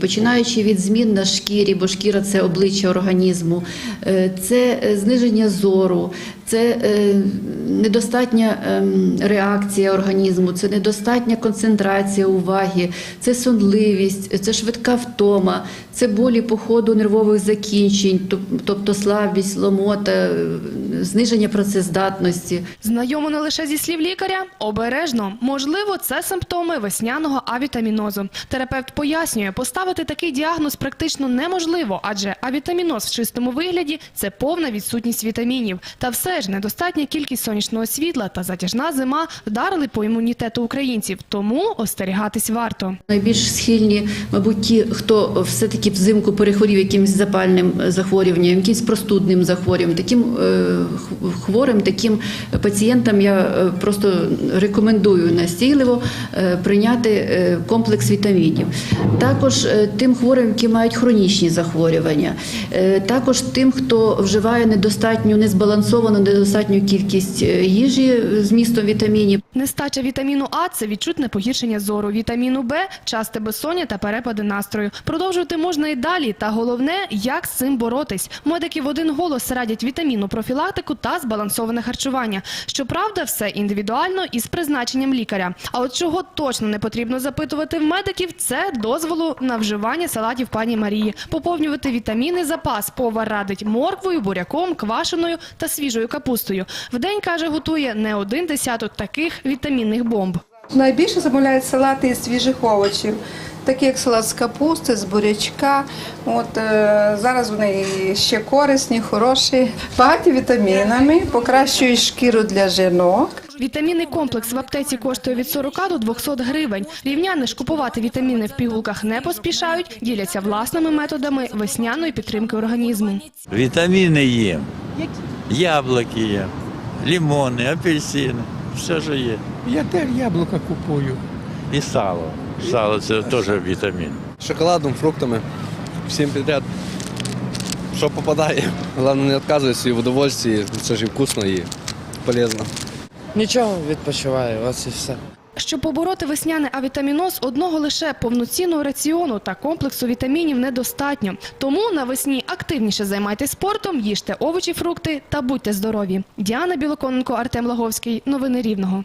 Починаючи від змін на шкірі, бо шкіра це обличчя організму, е, це е, зниження зору, це е, недостатня ем, реакція організму, це недостатня концентрація уваги, це сонливість, це швидка втома, це болі по ходу нервових закінчень, тобто слабість, ломота, зниження працездатності. Знайомо не лише зі слів лікаря, обережно. Можливо, це симптоми весняного авітамінозу. Терапевт пояснює, поставити такий діагноз практично неможливо, адже авітаміноз в чистому вигляді це повна відсутність вітамінів. Та все ж недостатня кількість сонячного світла та затяжна зима вдарили по імунітету українців, тому остерігатись варто. Найбільш схильні, мабуть, ті, хто все-таки взимку перехворів якимось запальним захворюванням, якимось простудним захворюванням, таким е, хворим, таким пацієнтам я е, просто рекомендую настійливо е, прийняти е, комплекс вітамінів. Також тим хворим, які мають хронічні захворювання, також тим, хто вживає недостатню, незбалансовану, недостатню кількість їжі з містом вітамінів. Нестача вітаміну А – це відчутне погіршення зору. Вітаміну Б – часте безсоння та перепади настрою. Продовжувати можна і далі. Та головне, як з цим боротись. Медики в один голос радять вітамінну профілактику та збалансоване харчування. Щоправда, все індивідуально і з призначенням лікаря. А от чого точно не потрібно запитувати в медиків – це дозволу на вживання салатів пані Марії. Поповнювати вітаміни запас повар радить морквою, буряком, квашеною та свіжою капустою. Вдень, каже, готує не один десяток таких вітамінних бомб. Найбільше замовляють салати із свіжих овочів, такі як салат з капусти, з бурячка. От, е, зараз вони ще корисні, хороші, багаті вітамінами, покращують шкіру для жінок. Вітамінний комплекс в аптеці коштує від 40 до 200 гривень. Рівняни ж купувати вітаміни в пігулках не поспішають, діляться власними методами весняної підтримки організму. Вітаміни є. Яблуки є, лимони, апельсини, все що є. Я теж яблука купую. І сало. Сало це теж вітамін. шоколадом, фруктами, всім підряд. Що попадає. Головне не відказуюся і в удовольствии. Це ж і вкусно і полезно. Нічого, відпочиваю, ось і все. Щоб побороти весняний авітаміноз, одного лише повноцінного раціону та комплексу вітамінів недостатньо. Тому навесні активніше займайтесь спортом, їжте овочі, фрукти та будьте здорові. Діана Білоконенко, Артем Лаговський. Новини Рівного.